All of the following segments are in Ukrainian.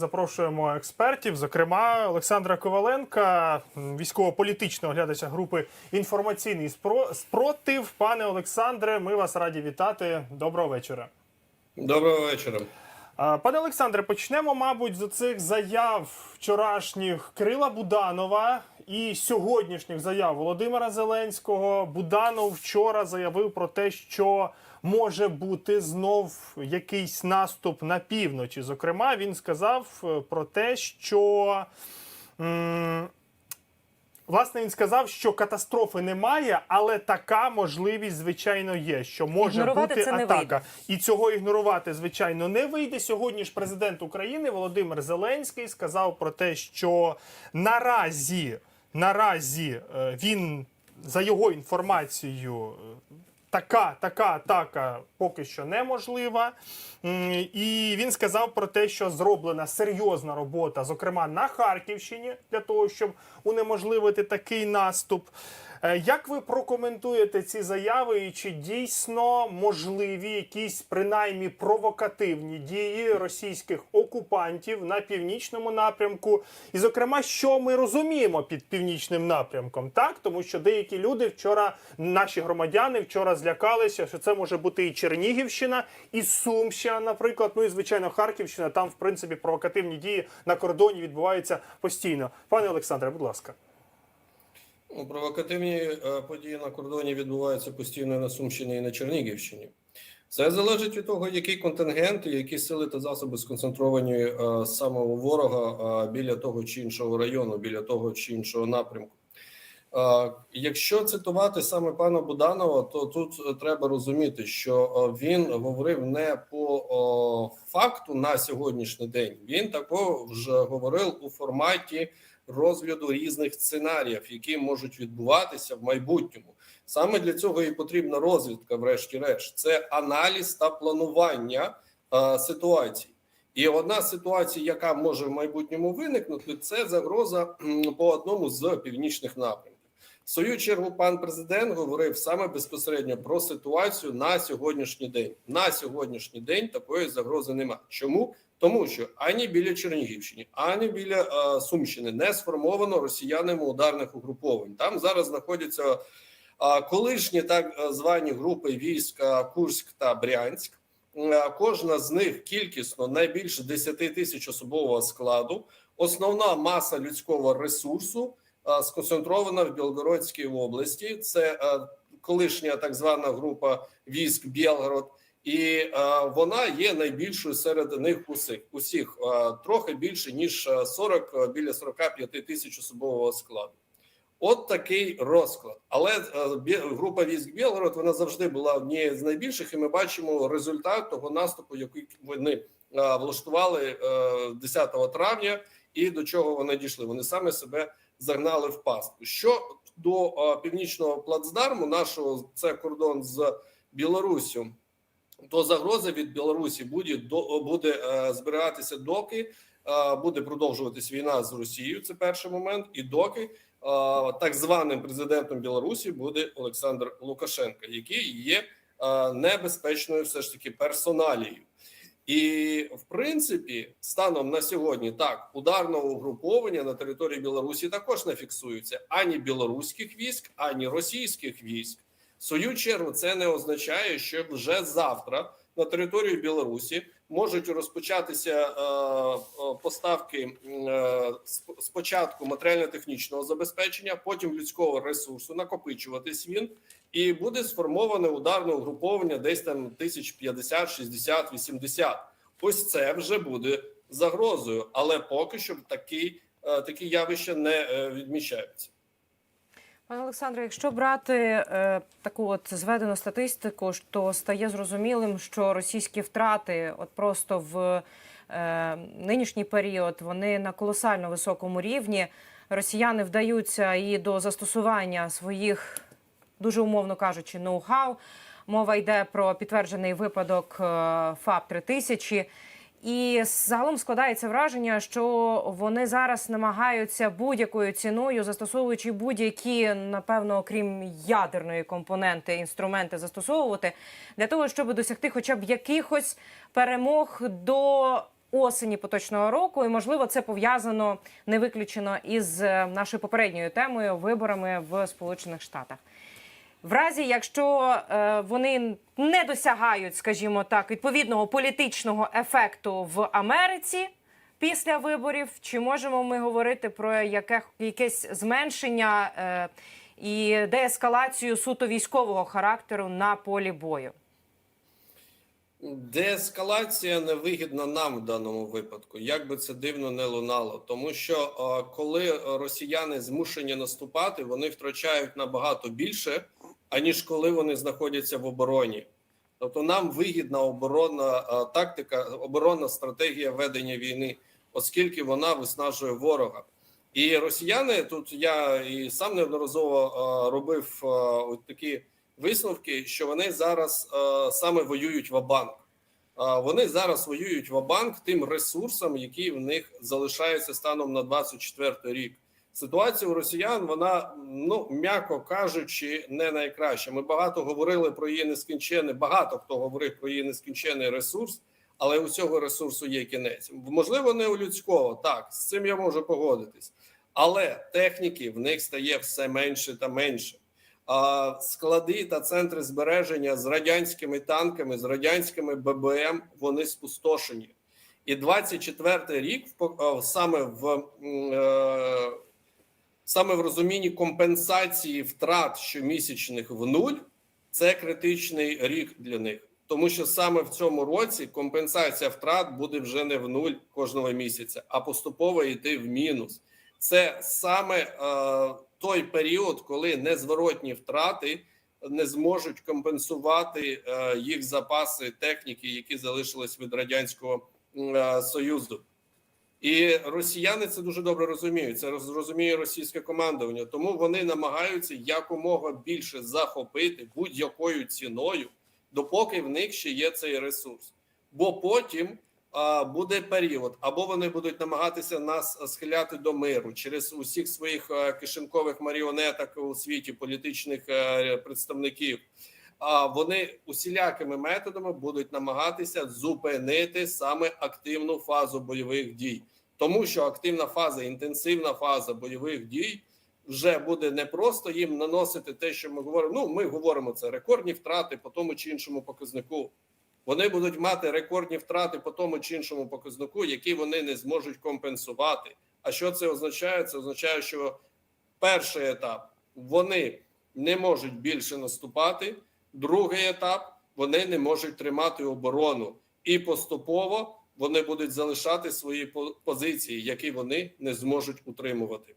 Запрошуємо експертів, зокрема Олександра Коваленка, військово-політичного глядача групи інформаційний спро- спротив. Пане Олександре, ми вас раді вітати. Доброго вечора. Доброго вечора. Пане Олександре, почнемо, мабуть, з цих заяв вчорашніх Кирила Буданова і сьогоднішніх заяв Володимира Зеленського. Буданов вчора заявив про те, що може бути знов якийсь наступ на півночі. Зокрема, він сказав е, про те, що. Власне, він сказав, що катастрофи немає, але така можливість, звичайно, є. Що може Ігнорувати бути атака. І цього ігнорувати, звичайно, не вийде. Сьогодні ж президент України Володимир Зеленський сказав про те, що наразі, наразі е, він за його інформацією. Така, така атака поки що неможлива. І він сказав про те, що зроблена серйозна робота, зокрема на Харківщині, для того, щоб унеможливити такий наступ. Е, Як ви прокоментуєте ці заяви, і чи дійсно можливі якісь принаймні провокативні дії російських окупантів на північному напрямку? І, зокрема, що ми розуміємо під північним напрямком, так тому що деякі люди вчора, наші громадяни вчора злякалися, що це може бути і Чернігівщина, і Сумщина, наприклад. Ну і звичайно, Харківщина. Там, в принципі, провокативні дії на кордоні відбуваються постійно. Пане Олександре, будь ласка. Ну, Провокативні е, події на кордоні відбуваються постійно на Сумщині і на Чернігівщині. Це залежить від того, який контингент які сили та засоби сконцентровані е, саме ворога е, біля того чи іншого району, біля того чи іншого напрямку. Якщо цитувати саме пана Буданова, то тут треба розуміти, що він говорив не по факту на сьогоднішній день. Він також говорив у форматі розгляду різних сценаріїв, які можуть відбуватися в майбутньому. Саме для цього і потрібна розвідка, врешті-решт, це аналіз та планування е, ситуацій. І одна з ситуацій, яка може в майбутньому виникнути, це загроза по одному з північних напрямків. В свою чергу пан президент говорив саме безпосередньо про ситуацію на сьогоднішній день. На сьогоднішній день такої загрози немає. Чому? Тому що ані біля Чернігівщини, ані біля е, Сумщини не сформовано росіянами ударних угруповань. Там зараз знаходяться е, колишні так е, звані групи військ Курськ та Брянськ. Е, Кожна з них кількісно найбільше 10 тисяч особового складу. Основна маса людського ресурсу е, сконцентрована в Білгородській області. Це е, колишня так звана група військ Білгород, і е, вона є найбільшою серед них усіх. Усіх е, трохи більше ніж е, 40, е, біля 45 тисяч особового складу. От такий розклад. Але група військ Білгород вона завжди була однією з найбільших, і ми бачимо результат того наступу, який вони влаштували е, 10 травня, і до чого вони дійшли. Вони саме себе загнали в пастку. Що до північного плацдарму, нашого це кордон з Білоруссю, то загроза від Білорусі буде до буде е, збиратися, доки е, буде продовжуватись війна з Росією. Це перший момент, і доки е, так званим президентом Білорусі буде Олександр Лукашенко, який є небезпечною, все ж таки персоналією. І в принципі, станом на сьогодні так ударного угруповання на території Білорусі також не фіксується ані білоруських військ, ані російських військ. Свою чергу це не означає, що вже завтра на території Білорусі можуть розпочатися е, е, поставки е, спочатку матеріально-технічного забезпечення, потім людського ресурсу, накопичуватись він, і буде сформоване ударне угруповання десь там тисяч 50, 60, 80. Ось це вже буде загрозою, але поки що такі, такі явища не відмічаються. Пане Олександре, якщо брати е, таку от зведену статистику, то стає зрозумілим, що російські втрати, от просто в е, нинішній період, вони на колосально високому рівні. Росіяни вдаються і до застосування своїх, дуже умовно кажучи, ноу-хау. Мова йде про підтверджений випадок е, ФАП 3000 І загалом складається враження, що вони зараз намагаються будь-якою ціною, застосовуючи будь-які, напевно, окрім ядерної компоненти, інструменти застосовувати для того, щоб досягти хоча б якихось перемог до осені поточного року, і можливо це пов'язано не виключено із е, нашою попередньою темою виборами в Сполучених Штатах. В разі, якщо е, вони не досягають, скажімо так, відповідного політичного ефекту в Америці після виборів, чи можемо ми говорити про яке, якесь зменшення е, і деескалацію суто військового характеру на полі бою? Деескалація невигідна нам в даному випадку, як би це дивно не лунало, тому що е, коли росіяни змушені наступати, вони втрачають набагато більше, аніж коли вони знаходяться в обороні. Тобто нам вигідна оборонна е, тактика, оборонна стратегія ведення війни, оскільки вона виснажує ворога. І росіяни тут я і сам неодноразово е, робив е, от такі висновки, що вони зараз саме воюють в банк. Вони зараз воюють в банк тим ресурсом, які в них залишаються станом на 24 рік. Ситуація у росіян, вона ну м'яко кажучи, не найкраща. Ми багато говорили про її нескінчений. Багато хто говорив про її нескінчений ресурс, але у цього ресурсу є кінець. Можливо, не у людського. Так, з цим я можу погодитись, але техніки в них стає все менше та менше. А склади та центри збереження з радянськими танками, з радянськими ББМ вони спустошені. І 24-й рік в- саме в е, саме в розумінні компенсації втрат щомісячних в нуль це критичний рік для них, тому що саме в цьому році компенсація втрат буде вже не в нуль кожного місяця, а поступово йти в мінус. Це саме е, той період, коли незворотні втрати не зможуть компенсувати е, їх запаси техніки, які залишились від радянського е, союзу. І росіяни це дуже добре розуміють. Це роз- розуміє російське командування. Тому вони намагаються якомога більше захопити будь-якою ціною, допоки в них ще є цей ресурс. Бо потім а, буде період, або вони будуть намагатися нас схиляти до миру через усіх своїх е, кишенькових маріонеток у світі політичних е, представників. Вони усілякими методами будуть намагатися зупинити саме активну фазу бойових дій, тому що активна фаза, інтенсивна фаза бойових дій вже буде не просто їм наносити те, що ми говоримо. Ну, ми говоримо це рекордні втрати по тому чи іншому показнику. Вони будуть мати рекордні втрати по тому чи іншому показнику, які вони не зможуть компенсувати. А що це означає? Це означає, що перший етап вони не можуть більше наступати. Другий етап вони не можуть тримати оборону, і поступово вони будуть залишати свої позиції, які вони не зможуть утримувати.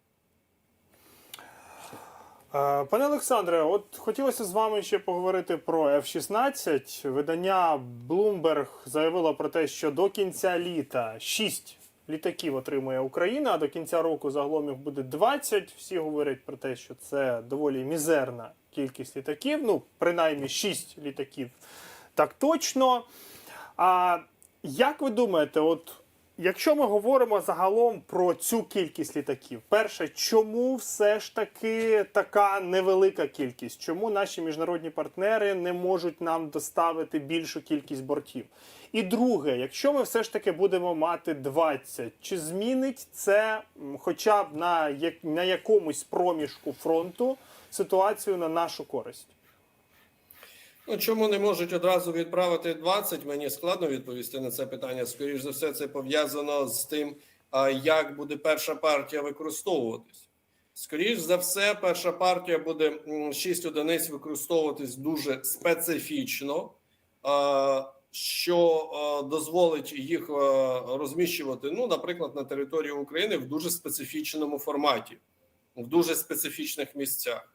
Е, Пане Олександре, от хотілося з вами ще поговорити про F-16. Видання Bloomberg заявило про те, що до кінця літа 6 літаків отримує Україна, а до кінця року загалом їх буде 20. Всі говорять про те, що це доволі мізерна кількість літаків. Ну, принаймні 6 літаків так точно. А як ви думаєте, от якщо ми говоримо загалом про цю кількість літаків, перше, чому все ж таки така невелика кількість? Чому наші міжнародні партнери не можуть нам доставити більшу кількість бортів? І друге, якщо ми все ж таки будемо мати 20, чи змінить це хоча б на, як- на якомусь проміжку фронту ситуацію на нашу користь? Ну чому не можуть одразу відправити 20? Мені складно відповісти на це питання. Скоріше за все, це пов'язано з тим, як буде перша партія використовуватись. Скоріше за все, перша партія буде 6 одиниць використовуватись дуже специфічно, що дозволить їх розміщувати, ну, наприклад, на території України в дуже специфічному форматі, в дуже специфічних місцях.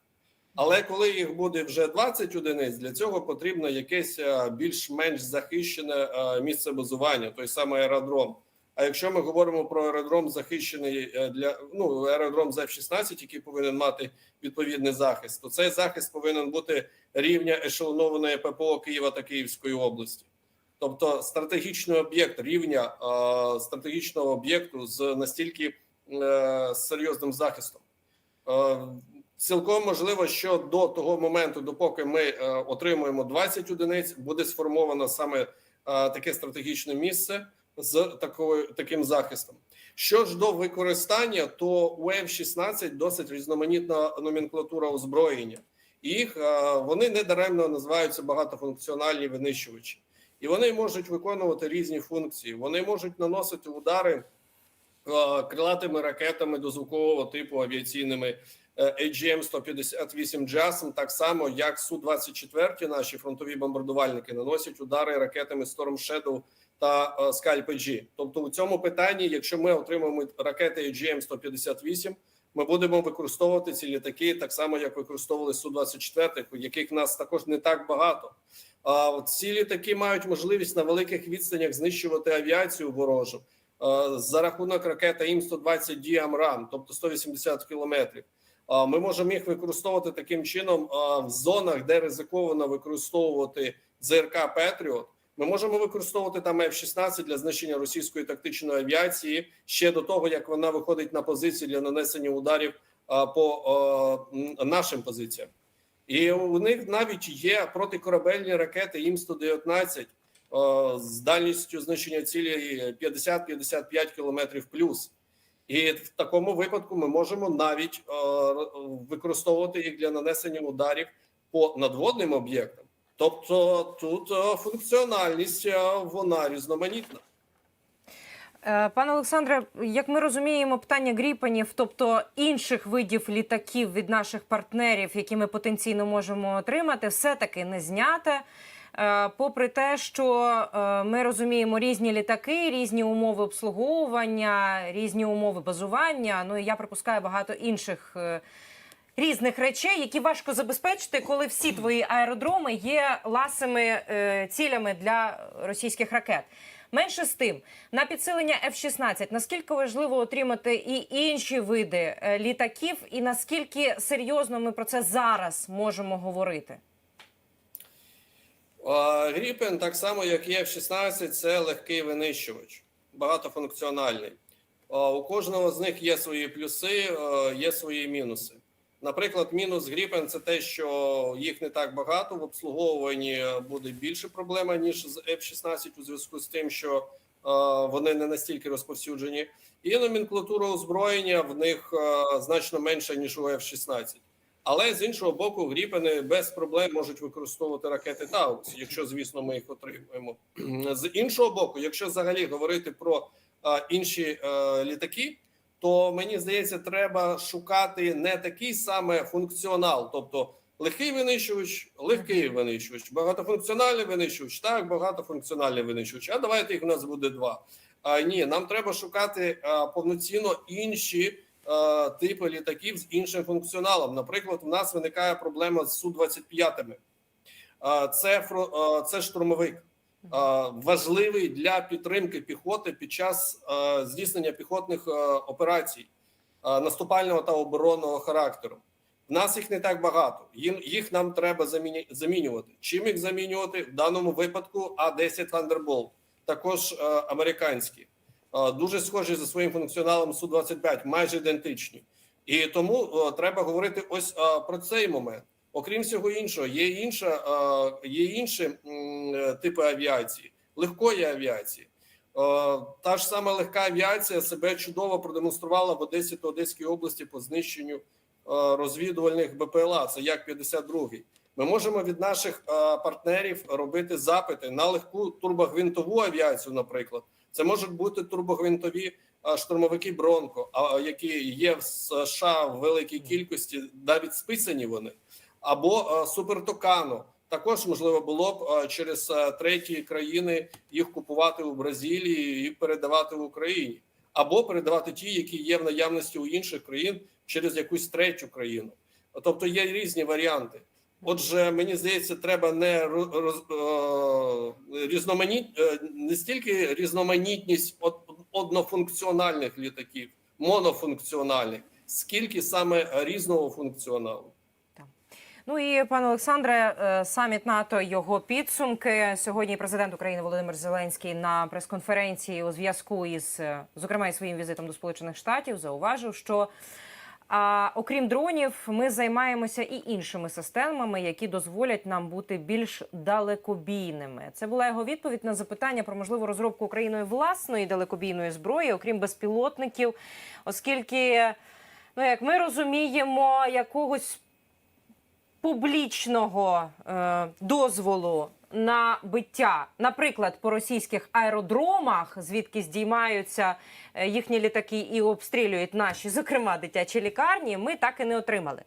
Але коли їх буде вже 20 одиниць, для цього потрібно якесь е, більш-менш захищене е, місце базування, той самий аеродром. А якщо ми говоримо про аеродром захищений е, для ну аеродром з F-16, який повинен мати відповідний захист, то цей захист повинен бути рівня ешелонованої ППО Києва та Київської області. Тобто стратегічний об'єкт рівня е, стратегічного об'єкту з настільки е, серйозним захистом. Е, Цілком можливо, що до того моменту, допоки ми е, отримуємо 20 одиниць, буде сформовано саме е, таке стратегічне місце, з такою таким захистом. Що ж до використання, то у F-16 досить різноманітна номенклатура озброєння. Їх е, вони не даремно називаються багатофункціональні винищувачі, і вони можуть виконувати різні функції. Вони можуть наносити удари е, крилатими ракетами дозвукового типу авіаційними е, AGM-158 JASM, так само як Су-24 наші фронтові бомбардувальники наносять удари ракетами Storm Shadow та е, Scalp G. Тобто у цьому питанні, якщо ми отримаємо ракети AGM-158, ми будемо використовувати ці літаки так само, як використовували Су-24, яких нас також не так багато. А ці літаки мають можливість на великих відстанях знищувати авіацію ворожу е, за рахунок ракети ІМ-120 Діамрам, тобто 180 кілометрів. Ми можемо їх використовувати таким чином в зонах, де ризиковано використовувати ЗРК Петріот. Ми можемо використовувати там F-16 для знищення російської тактичної авіації ще до того, як вона виходить на позиції для нанесення ударів по нашим позиціям. І у них навіть є протикорабельні ракети ІМ-119 а, з дальністю знищення цілі 50-55 кілометрів плюс. І в такому випадку ми можемо навіть е, використовувати їх для нанесення ударів по надводним об'єктам. Тобто тут е, функціональність е, вона різноманітна. Е, Пане Олександре, як ми розуміємо, питання гріпенів, тобто інших видів літаків від наших партнерів, які ми потенційно можемо отримати, все таки не зняте. Е, Попри те, що е, ми розуміємо різні літаки, різні умови обслуговування, різні умови базування. Ну і я припускаю багато інших е, різних речей, які важко забезпечити, коли всі твої аеродроми є ласими цілями для російських ракет. Менше з тим, на підсилення F-16, наскільки важливо отримати і інші види літаків, і наскільки серйозно ми про це зараз можемо говорити? Гріпен, так само як і F-16, це легкий винищувач, багатофункціональний. У кожного з них є свої плюси, є свої мінуси. Наприклад, мінус Гріпен це те, що їх не так багато. В обслуговуванні буде більше проблема ніж з F-16 у зв'язку з тим, що вони не настільки розповсюджені, і номенклатура озброєння в них значно менша ніж у F-16. Але з іншого боку, гріпени без проблем можуть використовувати ракети Таурус, якщо звісно ми їх отримуємо. З іншого боку, якщо взагалі говорити про а, інші е, літаки, то мені здається, треба шукати не такий саме функціонал, тобто легкий винищувач, легкий винищувач, багатофункціональний винищувач, так, багатофункціональний винищувач. А давайте їх у нас буде два. А ні, нам треба шукати а, повноцінно інші е, типи літаків з іншим функціоналом. Наприклад, у нас виникає проблема з су 25 Це фро- е, це штурмовик, е, важливий для підтримки піхоти під час е, здійснення піхотних е, операцій е, наступального та оборонного характеру. В нас їх не так багато. Їх нам треба заміні- замінювати. Чим їх замінювати в даному випадку? А 10 Thunderbolt, також е, американські. Е, дуже схожі за своїм функціоналом су 25 майже ідентичні, і тому е, треба говорити ось е, про цей момент. Окрім всього іншого, є інша є інші типи авіації, легкої авіації. Та ж сама легка авіація себе чудово продемонструвала в Одесі та Одеській області по знищенню розвідувальних БПЛА. Це як 52-й. Ми можемо від наших партнерів робити запити на легку турбогвинтову авіацію, наприклад. Це можуть бути турбогвинтові штурмовики Бронко, які є в США в великій кількості, навіть списані вони, або а, Супертокано. Також можливо було б через треті країни їх купувати у Бразилії і передавати в Україні, або передавати ті, які є в наявності у інших країн через якусь третю країну. Тобто є різні варіанти. Отже, мені здається, треба не роз, різноманіт, е, не стільки різноманітність од, однофункціональних літаків, монофункціональних, скільки саме різного функціоналу. Ну і пане Олександре, е, саміт НАТО його підсумки сьогодні. Президент України Володимир Зеленський на прес-конференції у зв'язку із е, зокрема і своїм візитом до Сполучених Штатів зауважив, що А окрім дронів, ми займаємося і іншими системами, які дозволять нам бути більш далекобійними. Це була його відповідь на запитання про можливу розробку Україною власної далекобійної зброї, окрім безпілотників, оскільки, ну як ми розуміємо, якогось публічного е, дозволу на биття, наприклад, по російських аеродромах, звідки здіймаються е, їхні літаки і обстрілюють наші, зокрема дитячі лікарні, ми так і не отримали.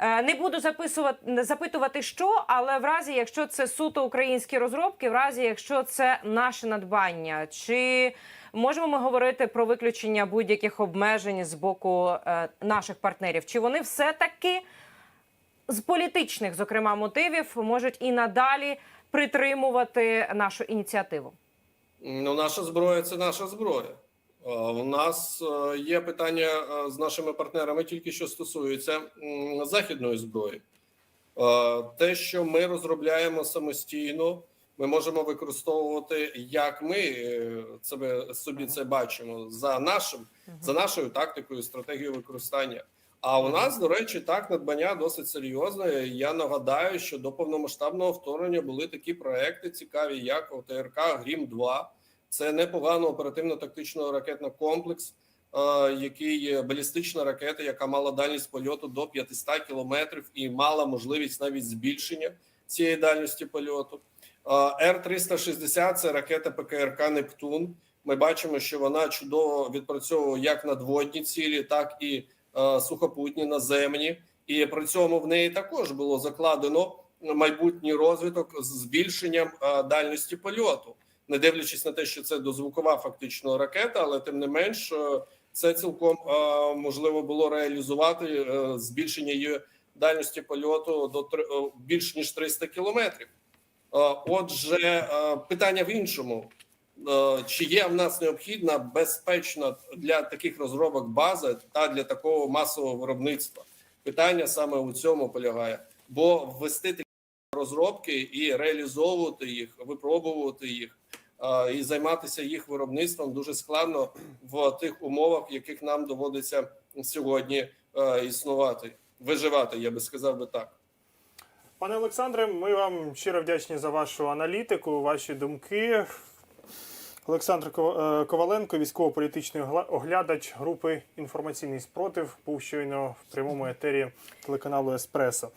Е, Не буду записувати запитувати, що, але в разі, якщо це суто українські розробки, в разі, якщо це наше надбання, чи можемо ми говорити про виключення будь-яких обмежень з боку е, наших партнерів? Чи вони все таки з політичних, зокрема, мотивів можуть і надалі притримувати нашу ініціативу. Ну, наша зброя це наша зброя. Е, У нас е, є питання е, з нашими партнерами, тільки що стосується західної зброї. Те, що ми розробляємо самостійно, ми можемо використовувати, як ми е, себе собі це бачимо, за нашим, за нашою тактикою, стратегією використання. А у нас, до речі, так надбання досить серйозне. Я нагадаю, що до повномасштабного вторгнення були такі проекти цікаві, як ОТРК Грім 2 Це непогано оперативно-тактичний ракетний комплекс, е, який балістична ракета, яка мала дальність польоту до 500 кілометрів і мала можливість навіть збільшення цієї дальності польоту. Р 360 це ракета ПКРК Нептун. Ми бачимо, що вона чудово відпрацьовує як надводні цілі, так і е, сухопутні наземні. І при цьому в неї також було закладено майбутній розвиток з збільшенням е, дальності польоту, не дивлячись на те, що це дозвукова фактично ракета, але тим не менш, е, це цілком е, можливо було реалізувати е, збільшення її дальності польоту до е, більш ніж 300 кілометрів. Е, Отже, е, питання в іншому: Е, чи є в нас необхідна безпечна для таких розробок база та для такого масового виробництва? Питання саме у цьому полягає, бо ввести такі розробки і реалізовувати їх, випробувати їх е, і займатися їх виробництвом дуже складно в тих умовах, в яких нам доводиться сьогодні е, існувати, виживати. Я би сказав би так. Пане Олександре, ми вам щиро вдячні за вашу аналітику, ваші думки. Олександр е, Коваленко, військово-політичний оглядач групи інформаційний спротив, був щойно в прямому етері телеканалу Еспресо.